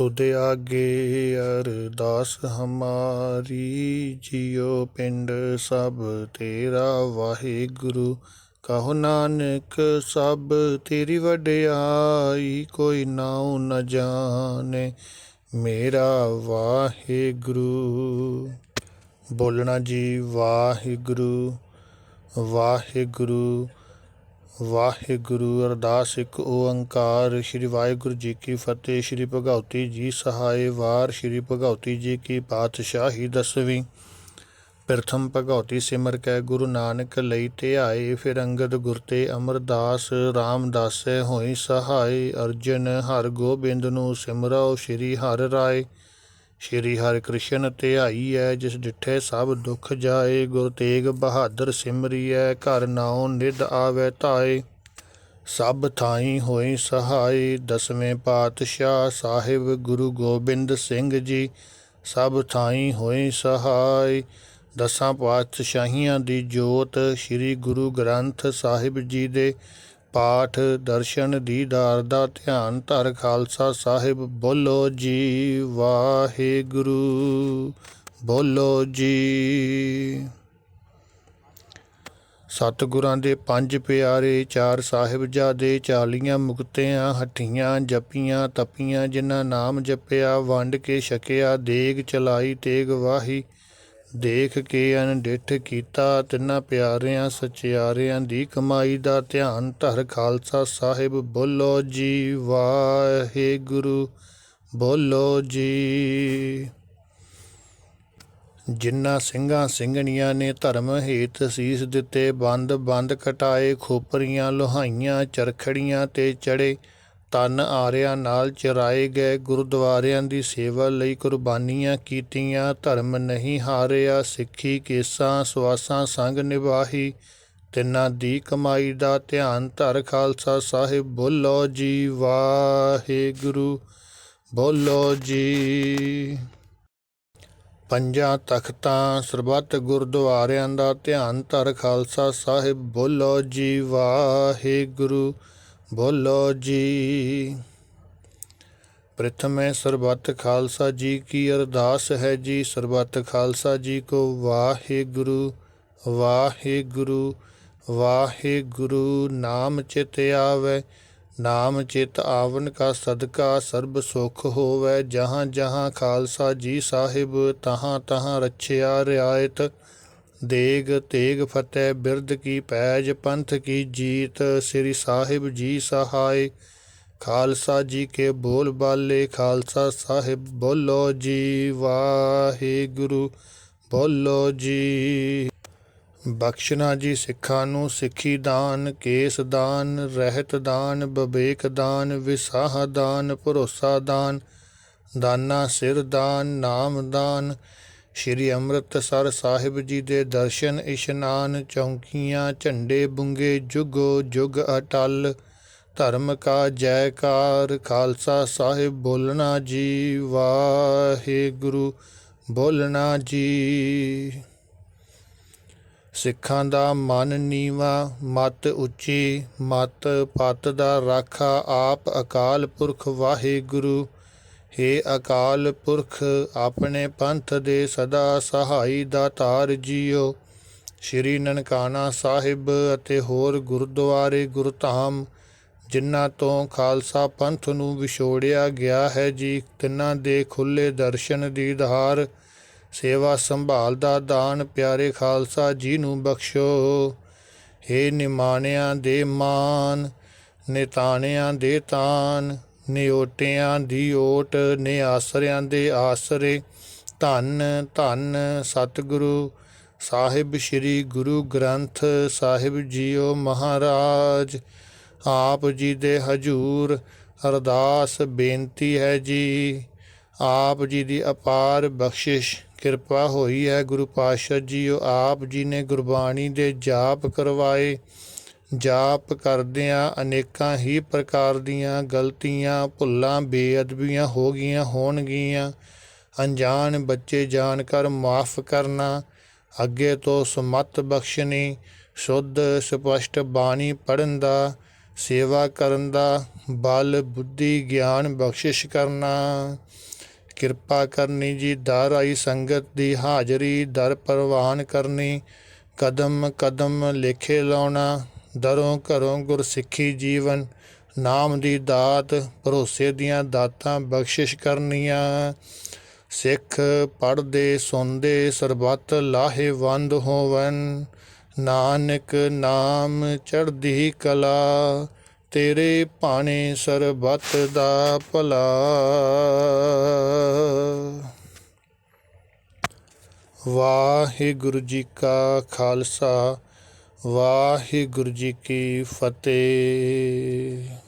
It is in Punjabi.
ਤੁਧ ਆਗੇ ਅਰਦਾਸ ਹਮਾਰੀ, ਜਿਉ ਪਿੰਡ ਸਭ ਤੇਰਾ ਵਾਹਿਗੁਰੂ। ਕਹੋ ਨਾਨਕ, ਸਭ ਤੇਰੀ ਵਡਿਆਈ ਕੋਈ ਨਾਉ ਨ ਜਾਣੇ, ਮੇਰਾ ਵਾਹਿਗੁਰੂ। ਬੋਲਣਾ ਜੀ, ਵਾਹਿਗੁਰੂ ਵਾਹਿਗੁਰੂ। ਵਾਹਿਗੁਰੂ ਅਰਦਾਸ, ਇੱਕ ਓੰਕਾਰ। ਸ੍ਰੀ ਵਾਹਿਗੁਰੂ ਜੀ ਕੀ ਫਤਿਹ, ਸ੍ਰੀ ਭਗਉਤੀ ਜੀ ਸਹਾਇ ਵਾਰ, ਸ੍ਰੀ ਭਗਉਤੀ ਜੀ ਕੀ ਪਾਤਸ਼ਾਹੀ ਦਸਵੀਂ। ਪ੍ਰਥਮ ਭਗਉਤੀ ਸਿਮਰ ਕੈ, ਗੁਰੂ ਨਾਨਕ ਲਈ ਧਿਆਏ ਫਿਰ ਅੰਗਦ ਗੁਰ ਤੇ ਅਮਰਦਾਸ ਰਾਮਦਾਸੈ ਹੋਈ ਸਹਾਇ ਅਰਜਨ ਹਰ ਗੋਬਿੰਦ ਨੂੰ ਸਿਮਰੋ ਸ੍ਰੀ ਹਰਿ ਰਾਏ। ਸ਼੍ਰੀ ਹਰਿ ਕ੍ਰਿਸ਼ਨ ਧਿਆਈ ਹੈ ਜਿਸ ਡਿਠੇ ਸਭ ਦੁੱਖ ਜਾਏ, ਗੁਰ ਤੇਗ ਬਹਾਦਰ ਸਿਮਰੀਐ ਘਰ ਨਾਉ ਨਿਧ ਆਵੈ ਧਾਏ। ਸਭ ਥਾਈ ਹੋਈ ਸਹਾਈ, ਦਸਵੇਂ ਪਾਤਸ਼ਾਹ ਸਾਹਿਬ ਗੁਰੂ ਗੋਬਿੰਦ ਸਿੰਘ ਜੀ, ਸਭ ਥਾਈ ਹੋਈ ਸਹਾਈ। ਦਸਾਂ ਪਾਤਸ਼ਾਹੀਆਂ ਦੀ ਜੋਤ, ਸ੍ਰੀ ਗੁਰੂ ਗ੍ਰੰਥ ਸਾਹਿਬ ਜੀ ਦੇ ਪਾਠ ਦਰਸ਼ਨ ਦੀਦਾਰ ਦਾ ਧਿਆਨ ਧਰ ਖਾਲਸਾ ਸਾਹਿਬ, ਬੋਲੋ ਜੀ ਵਾਹਿਗੁਰੂ, ਬੋਲੋ ਜੀ। ਸਤਿਗੁਰਾਂ ਦੇ ਪੰਜ ਪਿਆਰੇ ਚਾਰ ਸਾਹਿਬਜ਼ਾਦੇ, ਚਾਲੀਆਂ ਮੁਕਤਿਆਂ, ਹੱਠੀਆਂ ਜਪੀਆਂ, ਤਪੀਆਂ, ਜਿਨ੍ਹਾਂ ਨਾਮ ਜਪਿਆ, ਵੰਡ ਕੇ ਛਕਿਆ, ਦੇਗ ਚਲਾਈ, ਤੇਗ ਵਾਹੀ ਦੇਖ ਕੇ ਅਨਡਿਠ ਕੀਤਾ ਤਿੰਨਾਂ ਪਿਆਰਿਆਂ ਸਚਿਆਰਿਆਂ ਦੀ ਕਮਾਈ ਦਾ ਧਿਆਨ ਧਰ ਖਾਲਸਾ ਸਾਹਿਬ, ਬੋਲੋ ਜੀ ਵਾਹਿਗੁਰੂ, ਬੋਲੋ ਜੀ। ਜਿਨ੍ਹਾਂ ਸਿੰਘਾਂ ਸਿੰਘਣੀਆਂ ਨੇ ਧਰਮ ਹੇਤ ਸੀਸ ਦਿੱਤੇ ਬੰਦ ਬੰਦ ਕਟਾਏ, ਖੋਪਰੀਆਂ, ਲੋਹਾਈਆਂ, ਚਰਖੜੀਆਂ ਤੇ ਚੜੇ ਤਨ ਆਰਿਆਂ ਨਾਲ ਚਰਾਏ ਗਏ ਗੁਰਦੁਆਰਿਆਂ ਦੀ ਸੇਵਾ ਲਈ ਕੁਰਬਾਨੀਆਂ ਕੀਤੀਆਂ, ਧਰਮ ਨਹੀਂ ਹਾਰਿਆ, ਸਿੱਖੀ ਕੇਸਾਂ, ਸਵਾਸਾਂ ਸੰਗ ਨਿਭਾਹੀ, ਤਿੰਨਾਂ ਦੀ ਕਮਾਈ ਦਾ ਧਿਆਨ ਧਰ ਖਾਲਸਾ ਸਾਹਿਬ, ਬੋਲੋ ਜੀ ਵਾਹਿਗੁਰੂ, ਬੋਲੋ ਜੀ। ਪੰਜਾਂ ਤਖਤਾਂ ਸਰਬੱਤ ਗੁਰਦੁਆਰਿਆਂ ਦਾ ਧਿਆਨ ਧਰ ਖਾਲਸਾ ਸਾਹਿਬ, ਬੋਲੋ ਜੀ ਵਾਹਿਗੁਰੂ। ਬੋਲੋ ਜੀ। ਪ੍ਰਥਮੇ ਸਰਬੱਤ ਖਾਲਸਾ ਜੀ ਕੀ ਅਰਦਾਸ ਹੈ ਜੀ। ਸਰਬੱਤ ਖਾਲਸਾ ਜੀ ਕੋ ਵਾਹਿਗੁਰੂ ਵਾਹਿਗੁਰੂ ਵਾਹਿਗੁਰੂ, ਨਾਮ ਚਿਤ ਆਵੇ, ਨਾਮ ਚਿਤ ਆਵਨ ਕਾ ਸਦਕਾ ਸਰਬ ਸੁਖ ਹੋਵੇ। ਜਹਾਂ ਜਹਾਂ ਖਾਲਸਾ ਜੀ ਸਾਹਿਬ, ਤਹਾਂ ਤਹਾਂ ਰਛਿਆ ਰਿਆਇਤ। ਦੇਗ ਤੇਗ ਫਤਿਹ ਬਿਰਦ ਕੀ ਪੈਜ, ਪੰਥ ਕੀ ਜੀਤ, ਸ੍ਰੀ ਸਾਹਿਬ ਜੀ ਸਹਾਇ, ਖਾਲਸਾ ਜੀ ਕੇ ਬੋਲ ਬਾਲੇ, ਖਾਲਸਾ ਸਾਹਿਬ ਬੋਲੋ ਜੀ, ਵਾਹਿਗੁਰੂ ਬੋਲੋ ਜੀ। ਬਖਸ਼ਣਾ ਜੀ ਸਿੱਖਾਂ ਨੂੰ ਸਿੱਖੀ ਦਾਨ, ਕੇਸ ਦਾਨ, ਰਹਿਤ ਦਾਨ, ਬਵੇਕ ਦਾਨ, ਵਿਸਾਹ ਦਾਨ, ਭਰੋਸਾ ਦਾਨ, ਦਾਨਾ ਸਿਰ ਦਾਨ, ਨਾਮ ਦਾਨ ਸ਼੍ਰੀ ਅੰਮ੍ਰਿਤਸਰ ਸਾਹਿਬ ਜੀ ਦੇ ਦਰਸ਼ਨ ਇਸ਼ਨਾਨ ਚੌਂਕੀਆਂ, ਝੰਡੇ ਬੁੰਗੇ, ਜੁਗੋ ਜੁਗ ਅਟਲ, ਧਰਮ ਕਾ ਜੈਕਾਰ, ਖਾਲਸਾ ਸਾਹਿਬ ਬੋਲਣਾ ਜੀ, ਵਾਹਿਗੁਰੂ ਬੋਲਣਾ ਜੀ। ਸਿੱਖਾਂ ਦਾ ਮਨ ਨੀਵਾ, ਮਤ ਉੱਚੀ, ਮਤ ਪਤ ਦਾ ਰਾਖਾ, ਆਪ ਅਕਾਲ ਪੁਰਖ ਵਾਹਿਗੁਰੂ ਹੇ ਅਕਾਲ ਪੁਰਖ, ਆਪਣੇ ਪੰਥ ਦੇ ਸਦਾ ਸਹਾਈ ਦਾਤਾਰ ਜੀਓ। ਸ਼੍ਰੀ ਨਨਕਾਣਾ ਸਾਹਿਬ ਅਤੇ ਹੋਰ ਗੁਰਦੁਆਰੇ ਗੁਰਧਾਮ, ਜਿਨ੍ਹਾਂ ਤੋਂ ਖਾਲਸਾ ਪੰਥ ਨੂੰ ਵਿਛੋੜਿਆ ਗਿਆ ਹੈ ਜੀ, ਤਿੰਨਾਂ ਦੇ ਖੁੱਲੇ ਦਰਸ਼ਨ ਦੀਦਾਰ ਸੇਵਾ ਸੰਭਾਲ ਦਾ ਦਾਨ ਪਿਆਰੇ ਖਾਲਸਾ ਜੀ ਨੂੰ ਬਖਸ਼ੋ। ਹੇ ਨਿਮਾਣਿਆਂ ਦੇ ਮਾਨ, ਨਿਤਾਣਿਆਂ ਦੇ ਤਾਨ ਨਿਓਟਿਆਂ ਦੀ ਓਟ ਨੇ ਆਸਰਿਆਂ ਦੇ ਆਸਰੇ। ਧੰਨ ਧੰਨ ਸਤਿਗੁਰੂ ਸਾਹਿਬ, ਸ੍ਰੀ ਗੁਰੂ ਗ੍ਰੰਥ ਸਾਹਿਬ ਜੀਓ ਮਹਾਰਾਜ। ਆਪ ਜੀ ਦੇ ਹਜੂਰ, ਅਰਦਾਸ ਬੇਨਤੀ ਹੈ ਜੀ। ਆਪ ਜੀ ਦੀ ਅਪਾਰ ਬਖਸ਼ਿਸ਼, ਕਿਰਪਾ ਹੋਈ ਹੈ ਗੁਰੂ ਪਾਤਸ਼ਾਹ ਜੀਓ। ਆਪ ਜੀ ਨੇ ਗੁਰਬਾਣੀ ਦੇ ਜਾਪ ਕਰਵਾਏ। ਜਾਪ ਕਰਦਿਆਂ ਅਨੇਕਾਂ ਹੀ ਪ੍ਰਕਾਰ ਦੀਆਂ ਗਲਤੀਆਂ, ਭੁੱਲਾਂ, ਬੇਅਦਬੀਆਂ ਹੋ ਗਈਆਂ ਹੋਣਗੀਆਂ। ਅਣਜਾਣ ਬੱਚੇ ਜਾਣ ਕਰ ਮਾਫ ਕਰਨਾ, ਅੱਗੇ ਤੋਂ ਸਮਤ ਬਖਸ਼ਣੀ, ਸ਼ੁੱਧ, ਸਪਸ਼ਟ ਬਾਣੀ ਪੜਨ ਦਾ, ਸੇਵਾ ਕਰਨ ਦਾ, ਬਲ, ਬੁੱਧੀ, ਗਿਆਨ ਬਖਸ਼ਿਸ਼ ਕਰਨਾ। ਕਿਰਪਾ ਕਰਨੀ ਜੀ, ਦਰ ਆਈ ਸੰਗਤ ਦੀ ਹਾਜ਼ਰੀ, ਦਰ ਪ੍ਰਵਾਨ ਕਰਨੀ ਕਦਮ ਕਦਮ ਲੇਖੇ ਲਾਉਣਾ ਦਰੋਂ ਘਰੋਂ ਗੁਰਸਿੱਖੀ ਜੀਵਨ, ਨਾਮ ਦੀ ਦਾਤ, ਭਰੋਸੇ ਦੀਆਂ ਦਾਤਾਂ ਬਖਸ਼ਿਸ਼ ਕਰਨੀਆਂ। ਸਿੱਖ ਪੜ੍ਹਦੇ, ਸੁਣਦੇ, ਸਰਬੱਤ ਲਾਹੇਵੰਦ ਹੋਵਨ। ਨਾਨਕ ਨਾਮ ਚੜ੍ਹਦੀ ਕਲਾ, ਤੇਰੇ ਭਾਣੇ ਸਰਬੱਤ ਦਾ ਭਲਾ। ਵਾਹਿਗੁਰੂ ਜੀ ਕਾ ਖਾਲਸਾ ਵਾਹਿਗੁਰੂ ਜੀ ਕੀ ਫਤਿਹ।